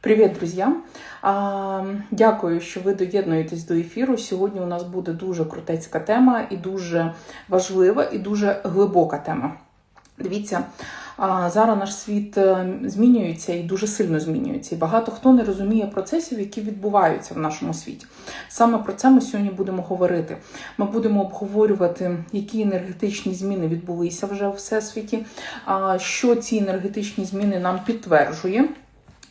Привіт, друзі! Дякую, що ви доєднуєтесь до ефіру. Сьогодні у нас буде дуже крутецька тема і дуже важлива, і дуже глибока тема. Дивіться, зараз наш світ е, змінюється і дуже сильно змінюється. І багато хто не розуміє процесів, які відбуваються в нашому світі. Саме про це ми сьогодні будемо говорити. Ми будемо обговорювати, які енергетичні зміни відбулися вже у всесвіті, що ці енергетичні зміни нам підтверджує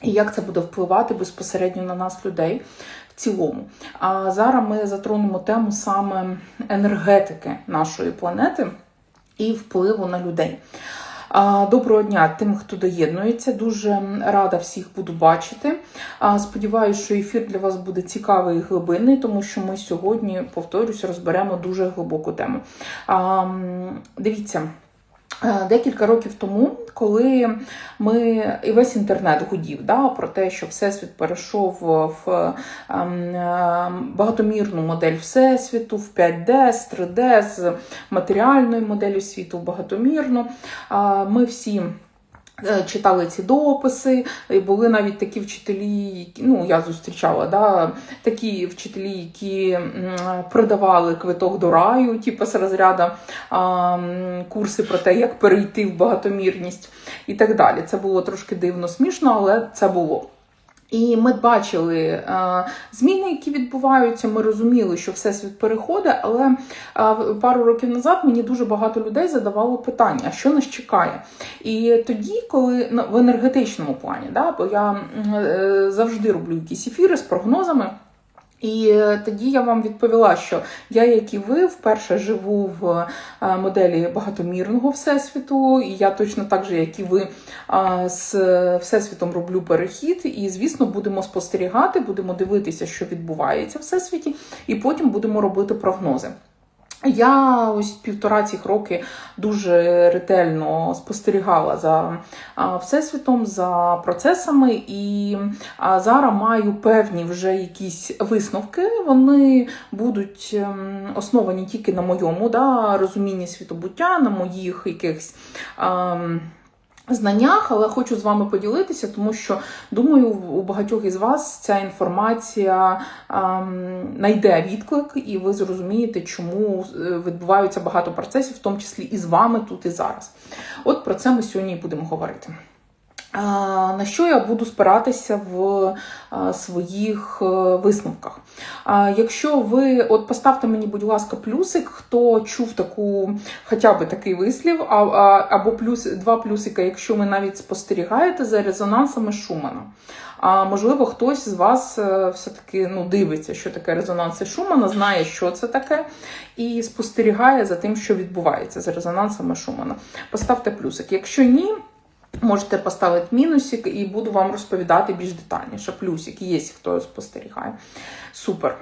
і як це буде впливати безпосередньо на нас, людей в цілому. А зараз ми затронемо тему саме енергетики нашої планети і впливу на людей. Доброго дня тим, хто доєднується. Дуже рада всіх буду бачити. Сподіваюся, що ефір для вас буде цікавий і глибинний, тому що ми сьогодні, повторюсь, розберемо дуже глибоку тему. Дивіться. Е, декілька років тому, коли ми і весь інтернет гудів да, про те, що Всесвіт перейшов в ем, е, багатомірну модель Всесвіту, в 5D, з 3D, з матеріальної моделі світу в багатомірну, ми всі. Е, читали ці дописи, були навіть такі вчителі, ну я зустрічала да, такі вчителі, які продавали квиток до раю, типу з розряду а, курси про те, як перейти в багатомірність і так далі. Це було трошки дивно, смішно, але це було. І ми бачили е, зміни, які відбуваються. Ми розуміли, що всесвіт переходить, але е, пару років назад мені дуже багато людей задавало питання, що нас чекає. І тоді, коли ну, в енергетичному плані, да, бо я е, завжди роблю якісь ефіри з прогнозами. І е, тоді я вам відповіла, що я, як і ви, вперше живу в е, моделі багатомірного всесвіту, і я точно так же, як і ви, з всесвітом роблю перехід. І, звісно, будемо спостерігати, будемо дивитися, що відбувається в всесвіті, і потім будемо робити прогнози. Я ось півтора цих роки дуже ретельно спостерігала за всесвітом, за процесами, і зараз маю певні вже якісь висновки. Вони будуть ем, основані тільки на моєму да, розумінні світобуття, на моїх якихось. Знаннях, але хочу з вами поділитися, тому що думаю, у багатьох із вас ця інформація ем, знайде відклик, і ви зрозумієте, чому е, відбуваються багато процесів, в тому числі і з вами тут і зараз. От про це ми сьогодні будемо говорити. На що я буду спиратися в своїх е, висновках? Якщо ви от поставте мені, будь ласка, плюсик, хто чув таку, хоча б такий вислів, або плюс два плюсика, якщо ви навіть спостерігаєте за резонансами Шумана. А можливо, хтось з вас е, все-таки ну, дивиться, що таке резонанси Шумана, знає, що це таке, і спостерігає за тим, що відбувається з резонансами Шумана. Поставте плюсик. Якщо ні. Можете поставити мінусик і буду вам розповідати більш детальніше. Плюсик є, хто спостерігає. Супер.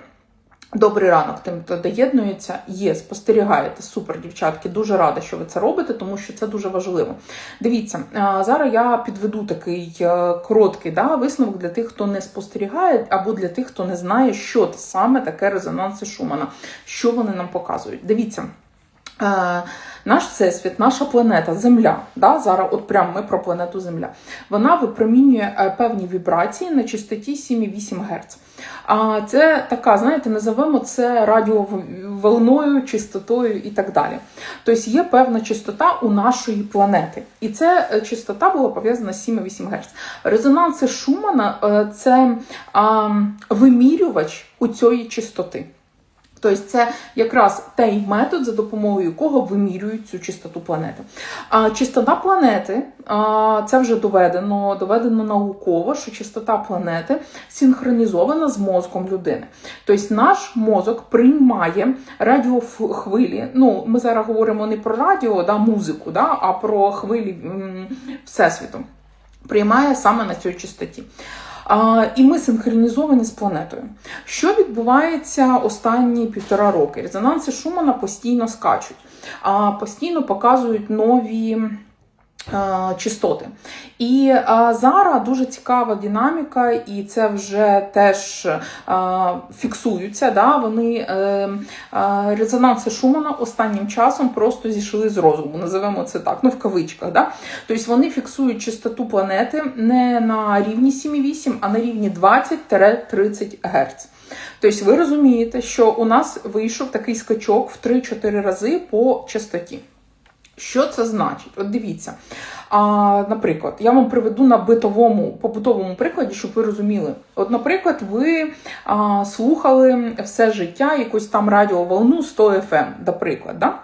Добрий ранок тим, хто доєднується, є, спостерігаєте. Супер, дівчатки. Дуже рада, що ви це робите, тому що це дуже важливо. Дивіться, зараз я підведу такий е, короткий да, висновок для тих, хто не спостерігає, або для тих, хто не знає, що це саме таке резонанси Шумана, що вони нам показують. Дивіться. Е, наш всесвіт, наша планета, Земля, да, зараз от прямо ми про планету Земля, вона випромінює е, певні вібрації на частоті 7,8 Гц. А це така, знаєте, називаємо це радіоволною, чистотою і так далі. Тобто є певна частота у нашої планети. І ця е, частота була пов'язана з 7,8 Гц. Резонанси Шумана це вимірювач у цієї частоти. Тобто це якраз той метод, за допомогою якого вимірюють цю чистоту планети. А чистота планети це вже доведено, доведено науково, що чистота планети синхронізована з мозком людини. Тобто наш мозок приймає радіохвилі. Ну, ми зараз говоримо не про радіо, да, музику, да, а про хвилі всесвіту. Приймає саме на цій чистоті. І ми синхронізовані з планетою. Що відбувається останні півтора роки? Резонанси Шумана постійно скачуть, постійно показують нові. Е, частоти. І а, е, зараз дуже цікава динаміка, і це вже теж а, е, фіксуються. Да? Вони а, резонанси Шумана останнім часом просто зійшли з розуму, називаємо це так, ну в кавичках. Да? Тобто вони фіксують частоту планети не на рівні 7,8, а на рівні 20-30 Гц. Тобто ви розумієте, що у нас вийшов такий скачок в 3-4 рази по частоті. Що це значить? От дивіться. А, Наприклад, я вам приведу на битовому побутовому прикладі, щоб ви розуміли. От, наприклад, ви а, слухали все життя якусь там радіоволну 100 FM, наприклад. Да?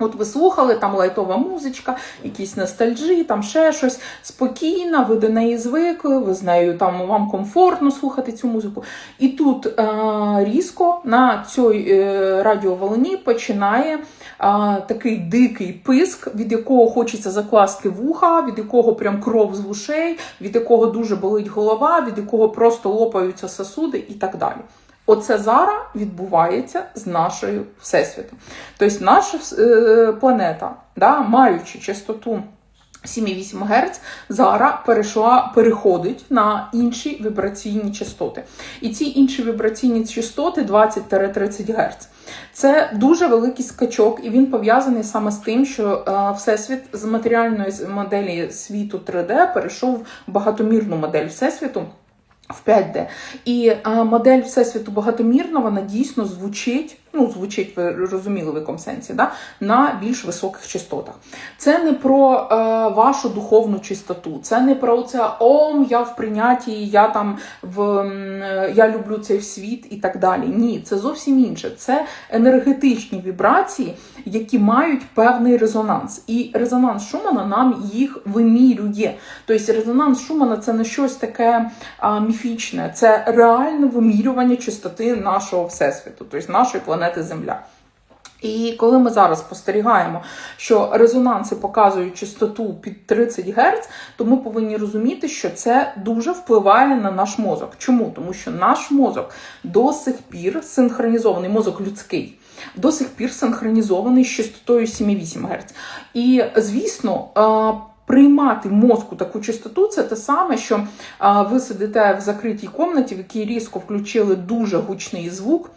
От ви слухали, там лайтова музичка, якісь ностальджі, там ще щось спокійна, ви до неї звикли, ви з нею там вам комфортно слухати цю музику. І тут е, різко на цій е, радіоволні починає е, такий дикий писк, від якого хочеться закласти вуха, від якого прям кров з вушей, від якого дуже болить голова, від якого просто лопаються сосуди і так далі. Оце зараз відбувається з нашою всесвітом. Тобто наша е, планета, да, маючи частоту 7,8 Гц, зараз перейшла, переходить на інші вібраційні частоти. І ці інші вібраційні частоти 20-30 Гц. Це дуже великий скачок, і він пов'язаний саме з тим, що е, всесвіт з матеріальної моделі світу 3D перейшов в багатомірну модель всесвіту в 5D. І модель Всесвіту багатомірна, вона дійсно звучить, ну, звучить, ви розуміли в якому сенсі, да? на більш високих частотах. Це не про е, вашу духовну чистоту, це не про це ом, я в прийнятті, я там в я люблю цей світ і так далі. Ні, це зовсім інше. Це енергетичні вібрації, які мають певний резонанс. І резонанс Шумана нам їх вимірює. Тобто резонанс Шумана це не щось таке а, міфічне, це реальне вимірювання чистоти нашого всесвіту, тобто нашої планети Земля. І коли ми зараз спостерігаємо, що резонанси показують частоту під 30 Гц, то ми повинні розуміти, що це дуже впливає на наш мозок. Чому? Тому що наш мозок до сих пір синхронізований, мозок людський, до сих пір синхронізований з частотою 7,8 Гц. І, звісно, Приймати мозку таку частоту це те саме, що ви сидите в закритій комнаті, в якій різко включили дуже гучний звук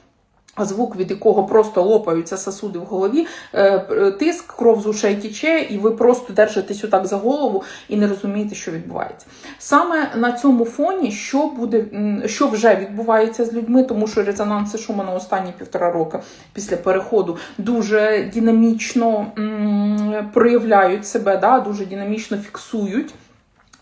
звук, від якого просто лопаються сосуди в голові, е, тиск, кров з ушей тіче, і ви просто держитесь отак за голову і не розумієте, що відбувається. Саме на цьому фоні, що буде, що вже відбувається з людьми, тому що резонанси шуму на останні півтора роки після переходу дуже динамічно проявляють себе, да, дуже динамічно фіксують.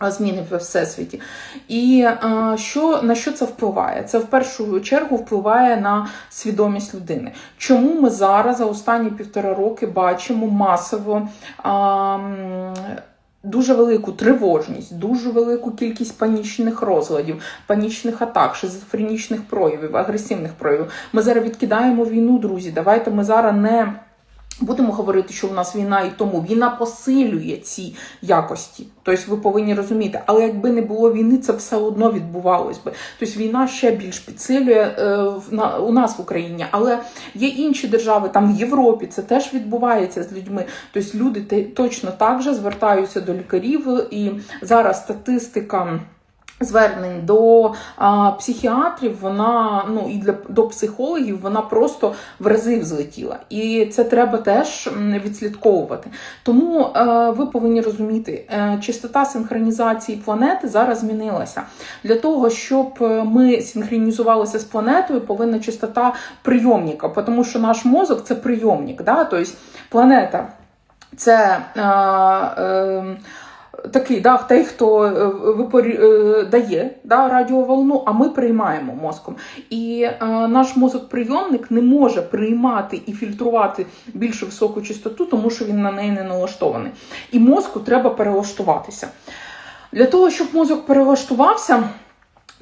Зміни в всесвіті. І що на що це впливає? Це в першу чергу впливає на свідомість людини. Чому ми зараз за останні півтора роки бачимо масово а, дуже велику тривожність, дуже велику кількість панічних розладів, панічних атак, шизофренічних проявів, агресивних проявів? Ми зараз відкидаємо війну, друзі. Давайте ми зараз не. Будемо говорити, що в нас війна, і тому війна посилює ці якості. Тобто ви повинні розуміти, але якби не було війни, це все одно відбувалось би. Тобто війна ще більш підсилює е, на, у нас в Україні, але є інші держави, там в Європі це теж відбувається з людьми. Тобто люди точно так же звертаються до лікарів, і зараз статистика. Звернень до а, психіатрів, вона ну і для до психологів вона просто в рази взлетіла, і це треба теж відслідковувати. Тому а, ви повинні розуміти, е, частота синхронізації планети зараз змінилася. Для того щоб ми синхронізувалися з планетою, повинна частота прийомника, тому що наш мозок це прийомник. Да? Тобто планета це. А, а, такий да, той, хто е, випорі... Е, дає да, радіоволну, а ми приймаємо мозком. І е, наш мозок-прийомник не може приймати і фільтрувати більш високу частоту, тому що він на неї не налаштований. І мозку треба перелаштуватися. Для того, щоб мозок перелаштувався.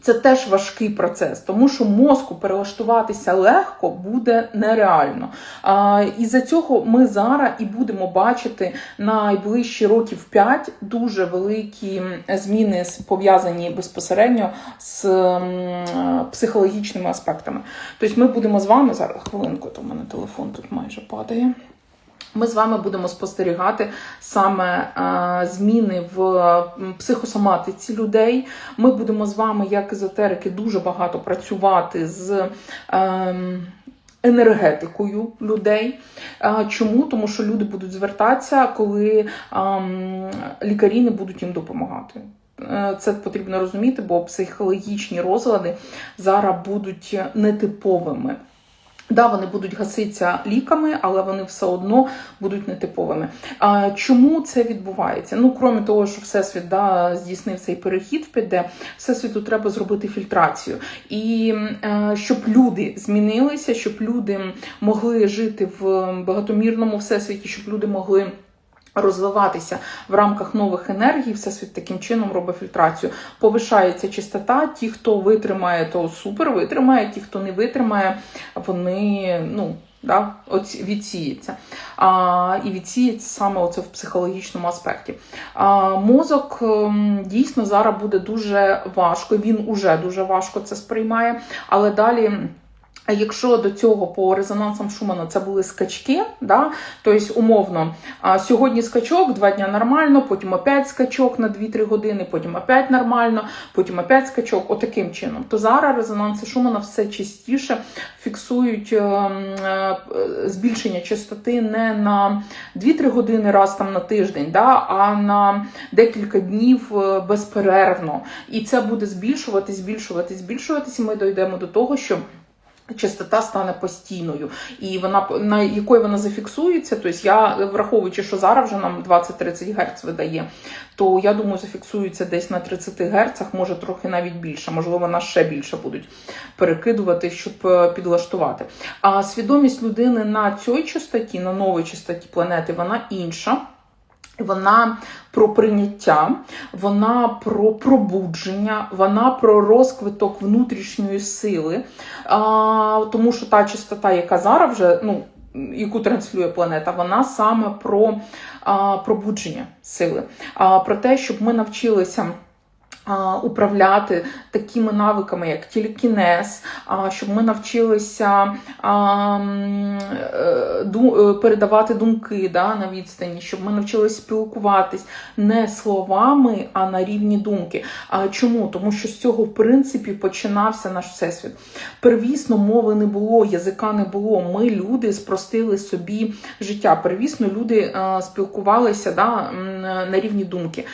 Це теж важкий процес, тому що мозку перелаштуватися легко буде нереально. А, І за цього ми зараз і будемо бачити найближчі років 5 дуже великі зміни пов'язані безпосередньо з психологічними аспектами. Тобто, ми будемо з вами зараз хвилинку, то в мене телефон тут майже падає. Ми з вами будемо спостерігати саме е, зміни в психосоматиці людей. Ми будемо з вами, як езотерики, дуже багато працювати з. ем, Енергетикою людей. Е, Чому? Тому що люди будуть звертатися, коли ем, лікарі не будуть їм допомагати. Е, Це потрібно розуміти, бо психологічні розлади зараз будуть нетиповими. Да, вони будуть гаситися ліками, але вони все одно будуть нетиповими. А чому це відбувається? Ну, крім того, що всесвіт да, здійснив цей перехід в 5D, всесвіту треба зробити фільтрацію. І е, щоб люди змінилися, щоб люди могли жити в багатомірному всесвіті, щоб люди могли. Розвиватися в рамках нових енергій, всесвіт таким чином робить фільтрацію. Повишається чистота. Ті, хто витримає, то супер витримає. Ті, хто не витримає, вони ну да, відсіються. А, і відсіється саме оце в психологічному аспекті. А, мозок ем, дійсно зараз буде дуже важко. Він уже дуже важко це сприймає, але далі. Якщо до цього по резонансам Шумана це були скачки, да, тобто умовно, сьогодні скачок, два дня нормально, потім опять скачок на 2-3 години, потім опять нормально, потім опять скачок, отаким чином. То зараз резонанси Шумана все частіше фіксують ем, е, збільшення частоти не на 2-3 години раз там на тиждень, да, а на декілька днів е, безперервно. І це буде збільшуватись, збільшуватись, збільшуватись, і ми дійдемо до того, що. Частота стане постійною, і вона на якої вона зафіксується. Тобто я враховуючи, що зараз вже нам 20-30 Гц видає, то я думаю, зафіксується десь на 30 Гц, може трохи навіть більше, можливо, нас ще більше будуть перекидувати, щоб е, підлаштувати. А свідомість людини на цій частоті, на новій частоті планети, вона інша. Вона про прийняття, вона про пробудження, вона про розквиток внутрішньої сили. А, тому що та чистота, яка зараз вже, ну, яку транслює планета, вона саме про а, пробудження сили, а, про те, щоб ми навчилися. Управляти такими навиками, як телекінез, а, щоб ми навчилися е, е, передавати думки да, на відстані, щоб ми навчилися спілкуватись не словами, а на рівні думки. Чому? Тому що з цього, в принципі, починався наш всесвіт. Первісно мови не було, язика не було. Ми, люди, спростили собі життя. Первісно люди е, спілкувалися да, на рівні думки.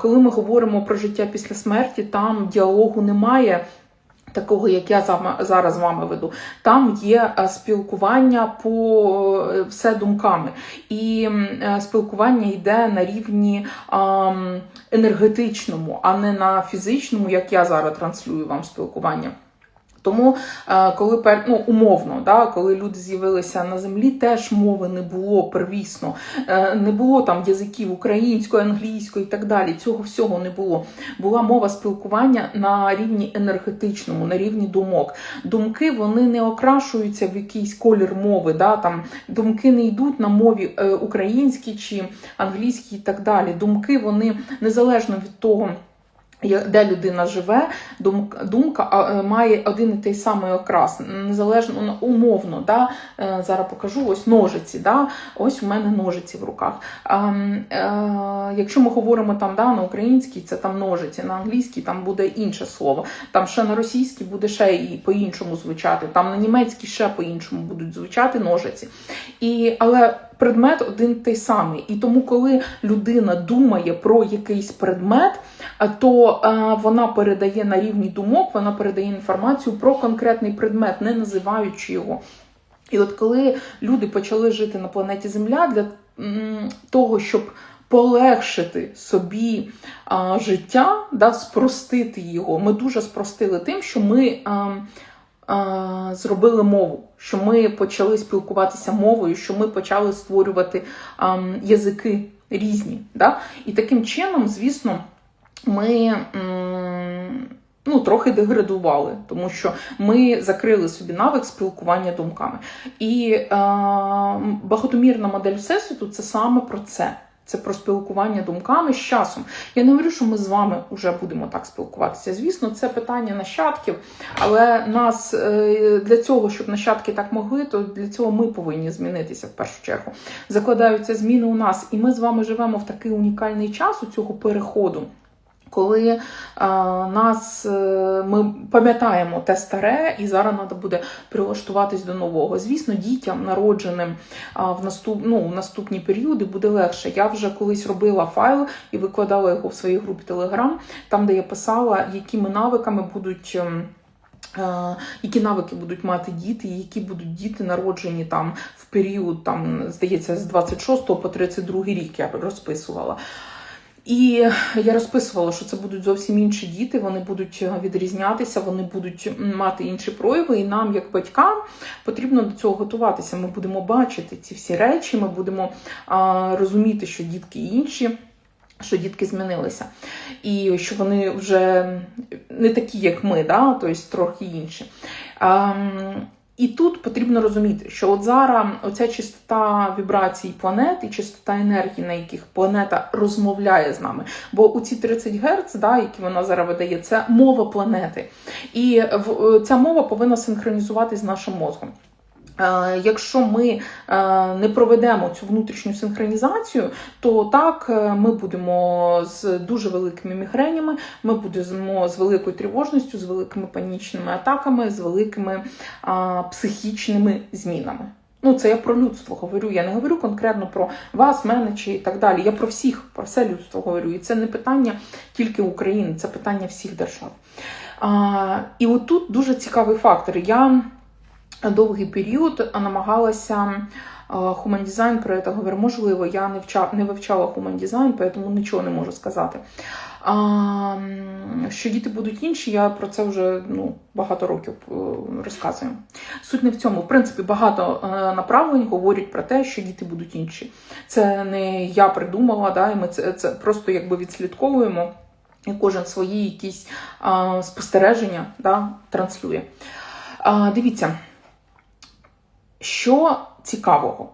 Коли ми говоримо про життя після смерті, там діалогу немає. Такого, як я зараз з вами веду, там є е, спілкування по е, все думками, і е, спілкування йде на рівні енергетичному, а не на фізичному, як я зараз транслюю вам спілкування. Тому, е, коли ну, умовно, да, коли люди з'явилися на землі, теж мови не було первісно, Е, не було там язиків української, англійської і так далі. Цього всього не було. Була мова спілкування на рівні енергетичному, на рівні думок. Думки вони не окрашуються в якийсь колір мови. Да, там думки не йдуть на мові е, українській чи англійській і так далі. Думки вони незалежно від того. Де людина живе, думка, а, е, має один і той самий окрас, незалежно ну, умовно. Да? Е, Зараз покажу ось ножиці. Да? Ось у мене ножиці в руках. А, м, е, якщо ми говоримо там да, на українській, це там ножиці, на англійській там буде інше слово. Там ще на російській буде ще і по-іншому звучати, там на німецькій ще по-іншому будуть звучати ножиці. І, але предмет один той самий. І тому, коли людина думає про якийсь предмет, то е, вона передає на рівні думок, вона передає інформацію про конкретний предмет, не називаючи його. І от коли люди почали жити на планеті Земля для того, щоб полегшити собі а, життя, да, спростити його, ми дуже спростили тим, що ми. А, а, Зробили мову, що ми почали спілкуватися мовою, що ми почали створювати язики різні. Да? І таким чином, звісно, ми ну, трохи деградували, тому що ми закрили собі навик спілкування думками. І е, багатомірна модель всесвіту це саме про це. Це про спілкування думками з часом. Я не говорю, що ми з вами вже будемо так спілкуватися. Звісно, це питання нащадків, але нас е, для цього, щоб нащадки так могли, то для цього ми повинні змінитися в першу чергу. Закладаються зміни у нас, і ми з вами живемо в такий унікальний час у цього переходу. Коли а, нас е, ми пам'ятаємо те старе, і зараз треба буде прилаштуватись до нового. Звісно, дітям народженим а, в наступ, ну, в наступні періоди буде легше. Я вже колись робила файл і викладала його в своїй групі Телеграм, там де я писала, якими навиками будуть. ем, е, Які навики будуть мати діти, які будуть діти народжені там в період, там здається, з 26 по 32 рік я розписувала. І я розписувала, що це будуть зовсім інші діти, вони будуть е, відрізнятися, вони будуть мати інші прояви. І нам, як батькам, потрібно до цього готуватися. Ми будемо бачити ці всі речі, ми будемо а, розуміти, що дітки інші. Що дітки змінилися, і що вони вже не такі, як ми, да? тобто трохи інші. І тут потрібно розуміти, що от зараз оця чистота вібрацій планет і чистота енергії, на яких планета розмовляє з нами. Бо у ці 30 Гц, да, які вона зараз видає, це мова планети. І ця мова повинна синхронізуватись з нашим мозком. Е, якщо ми е, не проведемо цю внутрішню синхронізацію, то так е, ми будемо з дуже великими мігренями, ми будемо з великою тривожністю, з великими панічними атаками, з великими психічними змінами. Ну, це я про людство говорю. Я не говорю конкретно про вас, мене чи і так далі. Я про всіх, про все людство говорю. І це не питання тільки України, це питання всіх держав. А, І отут дуже цікавий фактор. Я довгий період намагалася Human Design про це. Можливо, я не вча, не вивчала Human Design, тому нічого не можу сказати. А, Що діти будуть інші, я про це вже ну, багато років е, розказую. Суть не в цьому. В принципі, багато е, направлень говорять про те, що діти будуть інші. Це не я придумала, да, і ми це, це просто якби відслідковуємо, і кожен свої якісь а, спостереження да, транслює. А, Дивіться. Що цікавого?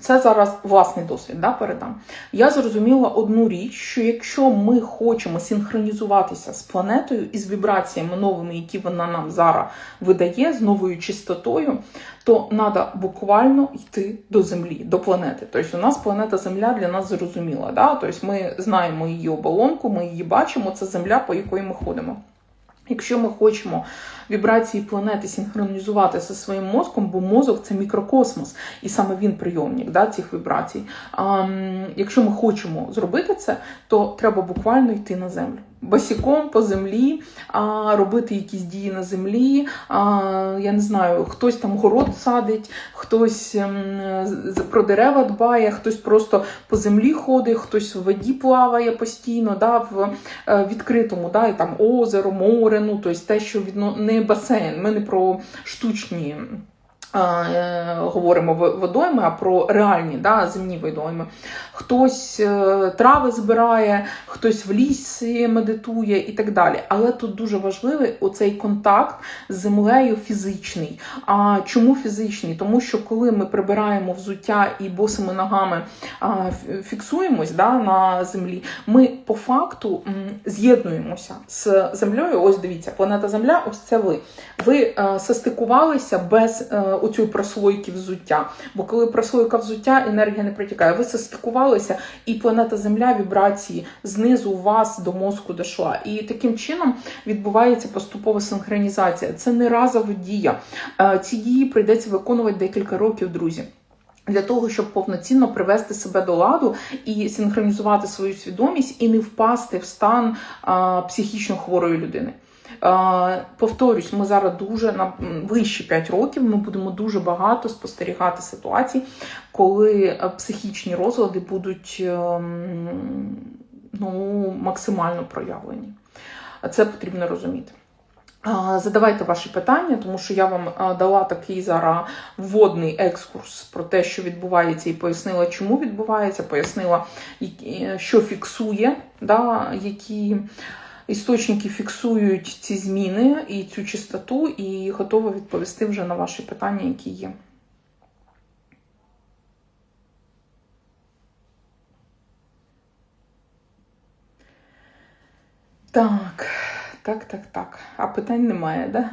Це зараз власний досвід да, передам. Я зрозуміла одну річ: що якщо ми хочемо синхронізуватися з планетою і з вібраціями новими, які вона нам зараз видає, з новою чистотою, то треба буквально йти до Землі, до планети. Тобто, у нас планета Земля для нас зрозуміла. Да? Тобто ми знаємо її оболонку, ми її бачимо, це земля, по якої ми ходимо. Якщо ми хочемо вібрації планети синхронізувати зі своїм мозком, бо мозок це мікрокосмос, і саме він прийомник да, цих вібрацій. А, Якщо ми хочемо зробити це, то треба буквально йти на землю босіком по землі, а, робити якісь дії на землі. А, Я не знаю, хтось там город садить, хтось ем, про дерева дбає, хтось просто по землі ходить, хтось в воді плаває постійно, да, в е, відкритому, да, і там озеро, море, ну тобто те, що відно не басейн. Ми не про штучні. Е, говоримо водойми, а про реальні да, земні водойми. Хтось е, трави збирає, хтось в лісі медитує і так далі. Але тут дуже важливий оцей контакт з землею фізичний. А чому фізичний? Тому що коли ми прибираємо взуття і босими ногами фіксуємось да, на землі, ми по факту з'єднуємося з землею. Ось дивіться, планета Земля, ось це ви. Ви е, состикувалися без оцю прослойки взуття. Бо коли прослойка взуття, енергія не протікає. Ви состикувалися, і планета Земля вібрації знизу у вас до мозку дійшла. І таким чином відбувається поступова синхронізація. Це не разова дія. Е, ці дії прийдеться виконувати декілька років, друзі. Для того, щоб повноцінно привести себе до ладу і синхронізувати свою свідомість, і не впасти в стан а, психічно хворої людини. Повторюсь, ми зараз дуже на вищі 5 років. Ми будемо дуже багато спостерігати ситуацій, коли е, психічні розлади будуть ем, ну, максимально проявлені. Це потрібно розуміти. Задавайте ваші питання, тому що я вам дала такий зараз вводний екскурс про те, що відбувається, і пояснила, чому відбувається, пояснила, що фіксує, да, які Істочники фіксують ці зміни і цю чистоту, і готова відповісти вже на ваші питання, які є. Так так, так, так. А питань немає, да?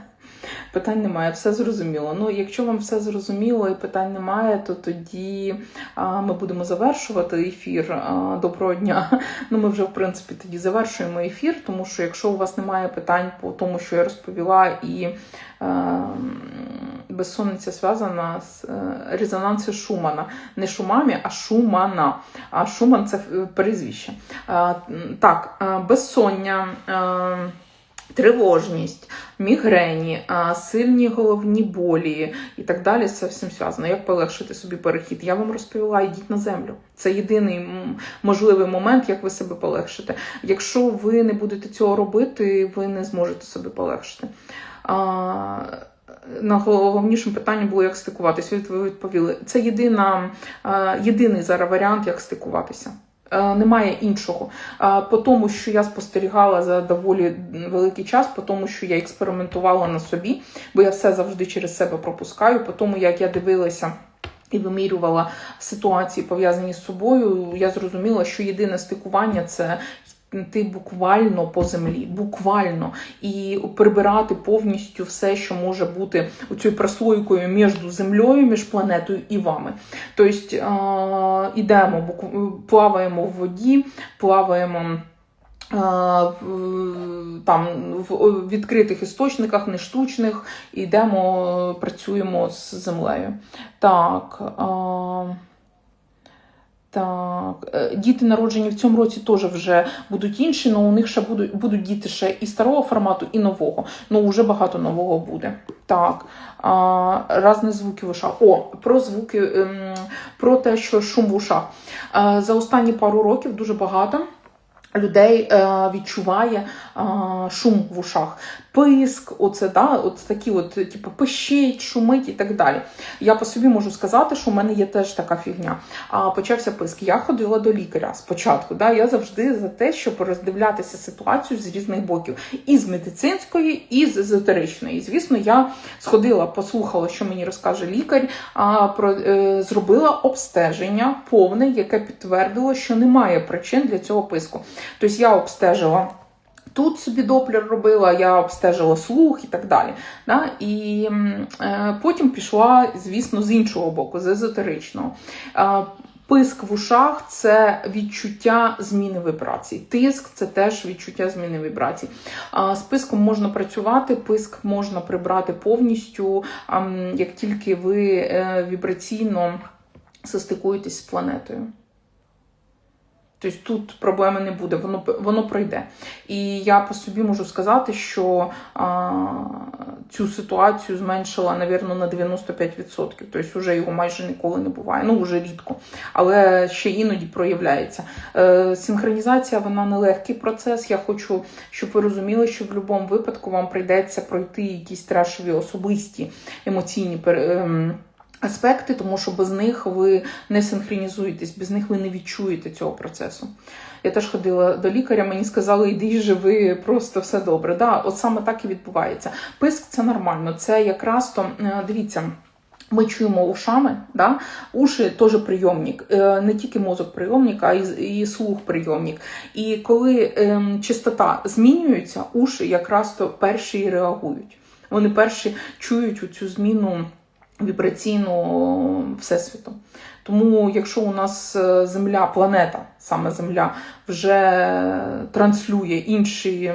Питань немає, все зрозуміло. Ну, якщо вам все зрозуміло і питань немає, то тоді а, ми будемо завершувати ефір. А, доброго дня. Ну, ми вже, в принципі, тоді завершуємо ефір, тому що якщо у вас немає питань по тому, що я розповіла, і е, безсонниця зв'язана з е, резонансом Шумана. Не Шумамі, а Шумана. А Шуман це е, прізвище. Е, так, безсоння. Е, Тривожність, мігрені, сильні головні болі і так далі. Це всім зв'язано. Як полегшити собі перехід? Я вам розповіла, йдіть на землю. Це єдиний можливий момент, як ви себе полегшите. Якщо ви не будете цього робити, ви не зможете собі полегшити. А, Найголовнішим питанням було, як стикуватися. Ви відповіли. Це єдина, єдиний зараз варіант, як стикуватися. Е, Немає іншого. Е, По тому, що я спостерігала за доволі великий час, по тому, що я експериментувала на собі, бо я все завжди через себе пропускаю, по тому, як я дивилася. І вимірювала ситуації, пов'язані з собою. Я зрозуміла, що єдине стикування це йти буквально по землі, буквально і прибирати повністю все, що може бути цією прослойкою між землею, між планетою і вами. Тобто е, ідемо, плаваємо в воді, плаваємо. е, Там в відкритих істочниках, не штучних, йдемо, е, працюємо з землею. Так. Так, е, діти народжені в цьому році теж вже будуть інші, але у них ще будуть, будуть діти ще і старого формату, і нового. Ну, вже багато нового буде. Так, а, разні звуки в ушах. О, про звуки, ем, про те, що шум в ушах. Е, За останні пару років дуже багато. Людей е, відчуває шум в ушах, писк, оце да, от такі, от типу, пищить, шумить і так далі. Я по собі можу сказати, що в мене є теж така фігня. А почався писк. Я ходила до лікаря спочатку. Да, я завжди за те, щоб роздивлятися ситуацію з різних боків, і з медицинської, і з езотеричної. Звісно, я сходила, послухала, що мені розкаже лікар, а про е, зробила обстеження повне, яке підтвердило, що немає причин для цього писку. Тобто я обстежила. Тут собі доплер робила, я обстежила слух і так далі. Да? І е, потім пішла, звісно, з іншого боку, з езотеричного. Е, Писк в ушах це відчуття зміни вібрацій. Тиск це теж відчуття зміни вібрацій. З писком можна працювати, писк можна прибрати повністю, як тільки ви е, вібраційно состикуєтесь з планетою. Тобто тут проблеми не буде, воно воно пройде. І я по собі можу сказати, що а, цю ситуацію зменшила, навірно, на 95%. Тобто вже його майже ніколи не буває. Ну, вже рідко, але ще іноді проявляється. Е, синхронізація вона нелегкий процес. Я хочу, щоб ви розуміли, що в будь-якому випадку вам прийдеться пройти якісь трешові особисті емоційні пере- ем, аспекти, тому що без них ви не синхронізуєтесь, без них ви не відчуєте цього процесу. Я теж ходила до лікаря, мені сказали, йди живи, просто все добре. Да, от саме так і відбувається. Писк це нормально. Це якраз то е, дивіться. Ми чуємо ушами, да? уші теж прийомник, Е, не тільки мозок прийомник, а і, слух прийомник. І коли ем, частота змінюється, уші якраз то перші і реагують. Вони перші чують цю зміну вібраційну всесвіту. Тому, якщо у нас е, Земля, планета, саме Земля, вже транслює інші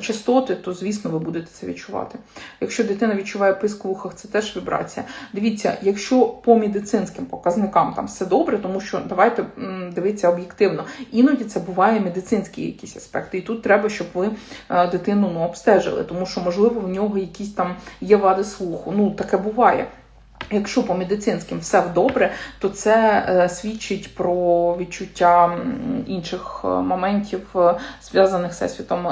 частоти, то звісно ви будете це відчувати. Якщо дитина відчуває писк в ухах, це теж вібрація. Дивіться, якщо по медицинським показникам там все добре, тому що давайте дивитися об'єктивно, іноді це буває медицинські якісь аспекти. І тут треба, щоб ви е, дитину ну, обстежили, тому що можливо в нього якісь там є вади слуху. Ну таке буває. Якщо по медицинським все добре, то це е, свідчить про відчуття інших е, моментів, е, зв'язаних з всесвітом.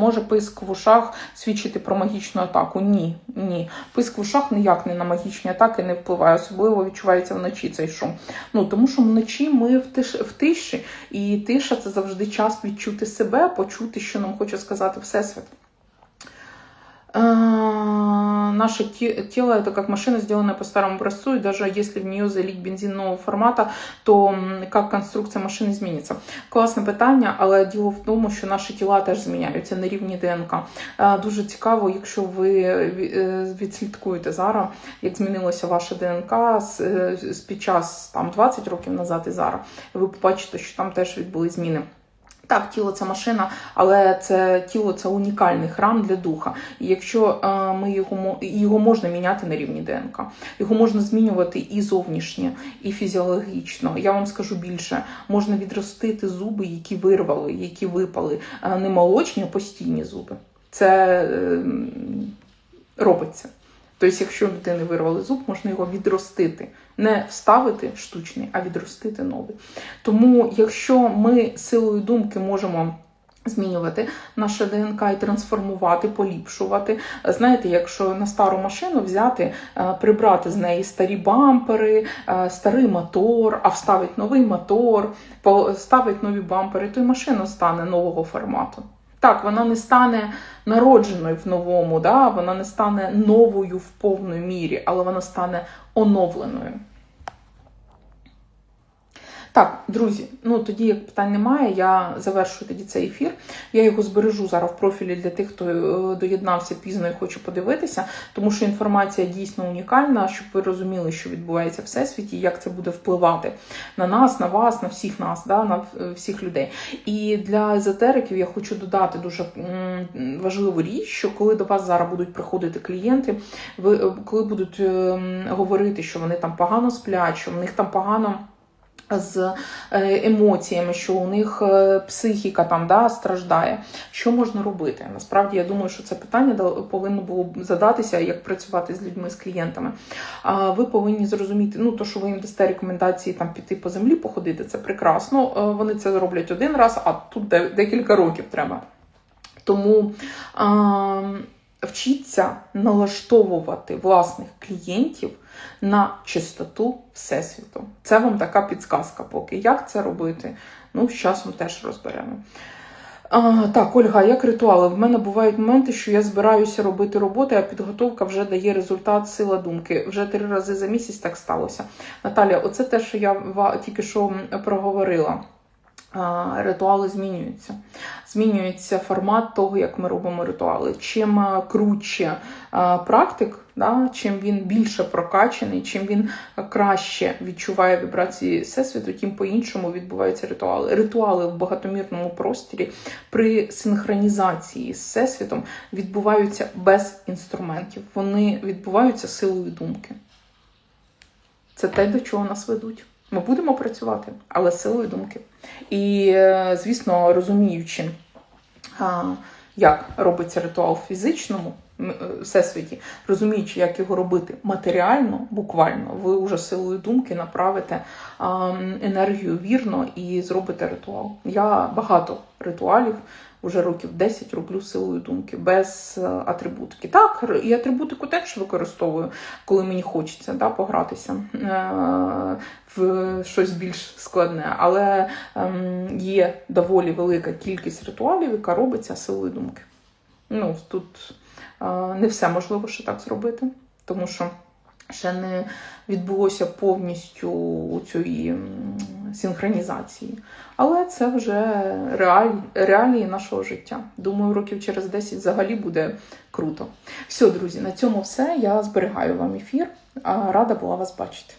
Може писк в ушах свідчити про магічну атаку? Ні, ні. Писк в ушах ніяк не на магічні атаки не впливає, особливо відчувається вночі цей шум. Ну тому що вночі ми в тиш в тиші, і тиша це завжди час відчути себе, почути, що нам хоче сказати всесвіт. Е, наше те- тело это как машина, сделанная по старому образцу, и даже если в нее залить бензин нового формата, то як конструкція машини зміниться? Класне питання, але діло в тому, що наші тіла теж зміняються на рівні ДНК. Е, Дуже цікаво, якщо ви е, відслідкуєте зараз, як змінилося ваше ДНК з, е, під час там 20 років назад і зараз, ви побачите, що там теж відбули зміни. Так, тіло це машина, але це тіло це унікальний храм для духа. І якщо е, ми його його можна міняти на рівні ДНК, його можна змінювати і зовнішнє, і фізіологічно. Я вам скажу більше, можна відростити зуби, які вирвали, які випали, е, не молочні, а постійні зуби. Це е, робиться. Тобто, якщо у людини вирвали зуб, можна його відростити. Не вставити штучний, а відростити новий. Тому, якщо ми силою думки можемо змінювати наше ДНК і трансформувати, поліпшувати. Знаєте, якщо на стару машину взяти, е, прибрати з неї старі бампери, е, старий мотор, а вставити новий мотор, ставити нові бампери, то й машина стане нового формату. Так, вона не стане народженою в новому, да? вона не стане новою в повній мірі, але вона стане оновленою. Так, друзі, ну тоді як питань немає, я завершую тоді цей ефір. Я його збережу зараз в профілі для тих, хто е, доєднався пізно і хоче подивитися, тому що інформація дійсно унікальна, щоб ви розуміли, що відбувається всесвіті, як це буде впливати на нас, на вас, на всіх нас, да, на всіх людей. І для езотериків я хочу додати дуже важливу річ, що коли до вас зараз будуть приходити клієнти, ви е, коли будуть ем, говорити, що вони там погано сплять, що в них там погано з е, емоціями, що у них е, психіка там да, страждає. Що можна робити? Насправді я думаю, що це питання повинно було б задатися, як працювати з людьми, з клієнтами. А ви повинні зрозуміти, ну то, що ви їм дасте рекомендації там піти по землі, походити, це прекрасно. Е, Вони це роблять один раз, а тут декілька років треба. Тому а, вчіться налаштовувати власних клієнтів на чистоту Всесвіту. Це вам така підсказка поки. Як це робити? Ну, з часом теж розберемо. А, так, Ольга, як ритуали? В мене бувають моменти, що я збираюся робити роботи, а підготовка вже дає результат, сила думки. Вже три рази за місяць так сталося. Наталя, оце те, що я тільки що проговорила. Ритуали змінюються. Змінюється формат того, як ми робимо ритуали. Чим круче практик, да, чим він більше прокачаний, чим він краще відчуває вібрації всесвіту, тим по-іншому відбуваються ритуали. Ритуали в багатомірному просторі при синхронізації з всесвітом відбуваються без інструментів. Вони відбуваються силою думки. Це те, до чого нас ведуть. Ми будемо працювати, але силою думки. І, е, звісно, розуміючи, як робиться ритуал в фізичному е, всесвіті, розуміючи, як його робити матеріально, буквально, ви вже силою думки направите енергію вірно і зробите ритуал. Я багато ритуалів. Уже років 10 роблю силою думки, без е, атрибутики. Так, і атрибутику теж використовую, коли мені хочеться да, погратися е, в щось більш складне. Але ем, є доволі велика кількість ритуалів, яка робиться силою думки. Ну, тут е, не все можливо ще так зробити, тому що ще не відбулося повністю цієї синхронізації. Але це вже реалії, реалії нашого життя. Думаю, років через 10 взагалі буде круто. Все, друзі, на цьому все. Я зберігаю вам ефір. Рада була вас бачити.